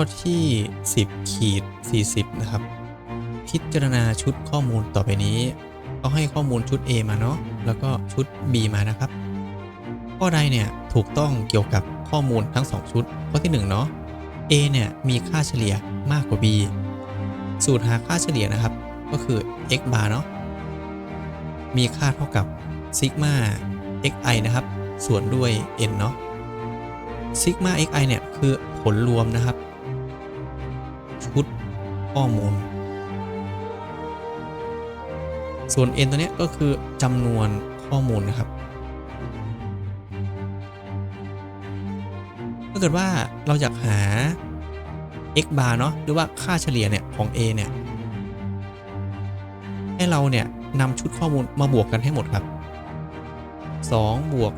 ข้อที่ 10 ขีด 40 นะครับ พิจารณาชุดข้อมูลต่อไปนี้เขาให้ข้อมูลชุด A มาเนาะแล้วก็ชุด B มานะครับ ข้อใดเนี่ยถูกต้องเกี่ยวกับข้อมูลทั้ง 2 ชุด ข้อที่ 1 เนาะ A เนี่ยมีค่าเฉลี่ยมากกว่า B สูตรหาค่าเฉลี่ยนะครับ ก็คือ x bar เนาะมีค่าเท่ากับซิกมา xi นะครับ ส่วนด้วย n เนาะซิกมา xi เนี่ย คือผลรวมนะครับ ชุดข้อมูล ส่วน n ตัวเนี้ยก็คือจำนวนข้อมูลนะครับ ถ้าเกิดว่าเราอยากหา x bar เนาะหรือว่าค่าเฉลี่ยเนี่ยของ a เนี่ย ให้เราเนี่ยนำชุดข้อมูลมาบวกกันให้หมดครับ 2 บวก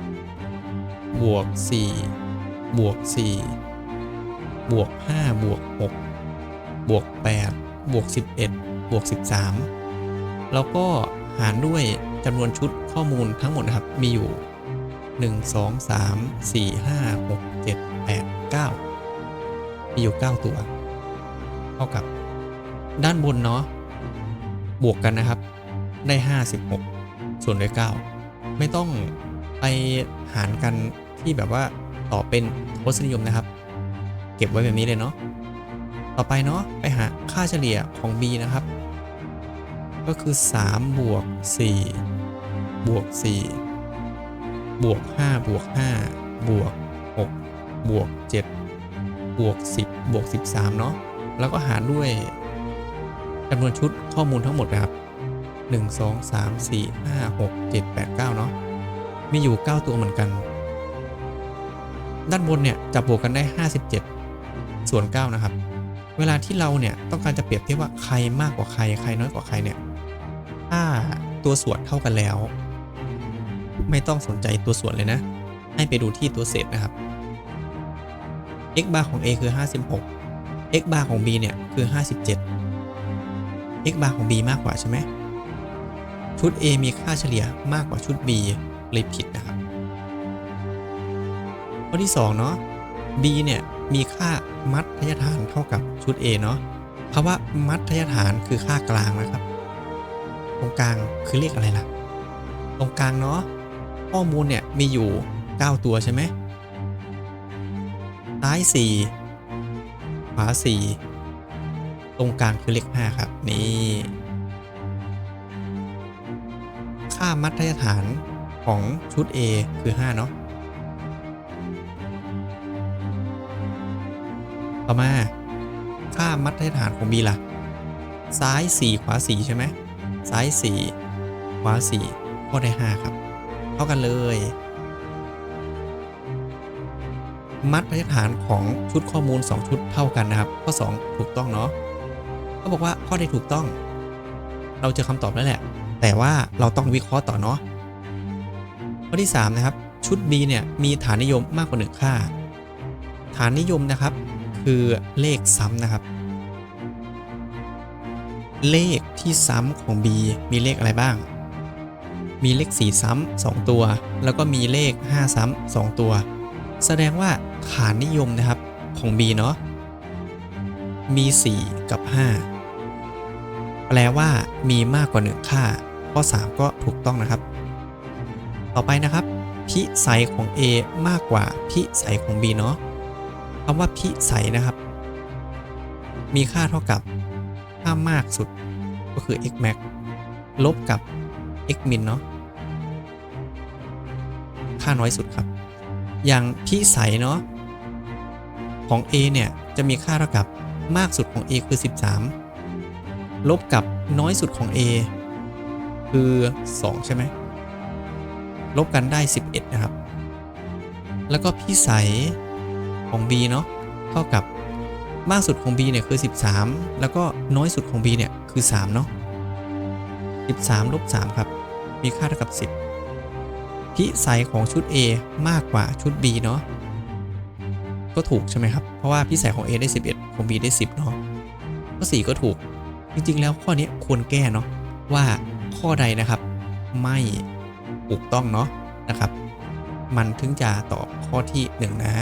3 บวก 4 บวก 4 บวก5บวก6บวก8บวก11บวก13 แล้วก็หารด้วยจำนวนชุดข้อมูลทั้งหมดนะครับ มีอยู่ 1 2 3 4 5 6 7 8 9 มีอยู่ 9 ตัว เท่ากับด้านบนเนาะบวกกันนะครับ ได้ 56 ส่วนด้วย 9 ไม่ต้องไปหารกันที่แบบว่าต่อเป็นทศนิยมนะครับ เก็บไว้แบบนี้เลยเนาะต่อไปเนาะไปหาค่าเฉลี่ยของ b นะครับ ก็คือ 3 บวก 4 บวก 4 บวก 5 บวก 5 บวก 6 บวก 7 บวก 10 บวก 13 เนาะแล้วก็หารด้วยจำนวนชุดข้อมูลทั้งหมดนะครับ 1 2 3 4 5 6 7 8 9 เนาะมีอยู่ 9 ตัวเหมือนกัน ด้านบนเนี่ยจับบวกกันได้ 57 ส่วน9นะครับ เวลาที่เราเนี่ยต้องการจะเปรียบเทียบว่าใครมากกว่าใครใครน้อยกว่าใครเนี่ย ถ้าตัวส่วนเท่ากันแล้ว ไม่ต้องสนใจตัวส่วนเลยนะ ให้ไปดูที่ตัวเศษนะครับ x bar ของ a คือ 56 x bar ของ b เนี่ยคือ 57 x bar ของ b มากกว่าใช่ไหมชุด a มีค่าเฉลี่ยมากกว่าชุด b เลยผิดนะครับ ข้อที่2เนาะ b เนี่ย มีค่ามัดทยฐานเท่ากับชุด a เนาะคำว่ามัดทยฐานคือค่ากลางนะครับ ตรงกลางคือเลขอะไรล่ะ ตรงกลางเนาะข้อมูลเนี่ยมีอยู่ 9 ตัวใช่ไหมซ้าย 4 ขวา 4 ตรงกลางคือเลข 5 ครับ นี่ ค่ามัดฐานของชุด A คือ 5 เนาะ ต่อมา ค่ามัดฐานของ B ล่ะ ซ้าย 4 ขวา 4 ใช่ไหม ซ้าย 4 ขวา 4 ก็ได้ 5 ครับ เท่ากันเลยมัดฐานของชุดข้อมูล 2 ชุดเท่ากันนะครับ ข้อ 2 ถูกต้องเนาะเขาบอกว่าข้อใดถูกต้อง เราเจอคำตอบแล้วแหละ แต่ว่าเราต้องวิเคราะห์ต่อเนาะ ข้อที่ 3 นะครับ ชุด B เนี่ย มีฐานนิยมมากกว่า 1 ค่า ฐานนิยมนะครับ คือเลขซ้ำนะครับ เลขที่ซ้ำของ B มีเลขอะไรบ้าง มีเลข 4 ซ้ำ2ตัว แล้วก็มีเลข 5 ซ้ำ2ตัว แสดงว่าฐานนิยมนะครับของ B เนาะมี 4 กับ 5 แปลว่ามีมากกว่า 1 ค่า ข้อ 3 ก็ถูกต้องนะครับ ต่อไปนะครับ พิสัยของ A มากกว่าพิสัยของ B เนาะ คำว่าพิสัยนะครับ มีค่าเท่ากับค่ามากสุดก็คือ x max ลบกับ x min เนาะค่าน้อยสุดครับ อย่างพิสัยเนาะของ a เนี่ยจะมีค่าเท่ากับมากสุดของ a คือ 13 ลบกับน้อยสุดของ a คือ 2 ใช่ไหมลบกันได้ 11 นะครับ แล้วก็พิสัย ของ b เนาะเท่ากับมากสุดของ b เนี่ยคือ 13 แล้วก็น้อยสุดของ b เนี่ยคือ 3 เนาะ13ลบ3ครับ มีค่าเท่ากับ 10 พิสัยของชุด A มากกว่าชุด B เนาะก็ถูกใช่ไหมครับ เพราะว่าพิสัยของ A ได้ 11 ของ B ได้ 10 เนาะข้อ4ก็ถูก จริง ๆ แล้วข้อนี้ควรแก้เนาะว่าข้อใดนะครับ ไม่ถูกต้องเนาะนะครับ มันถึงจะตอบข้อที่ 1 นะ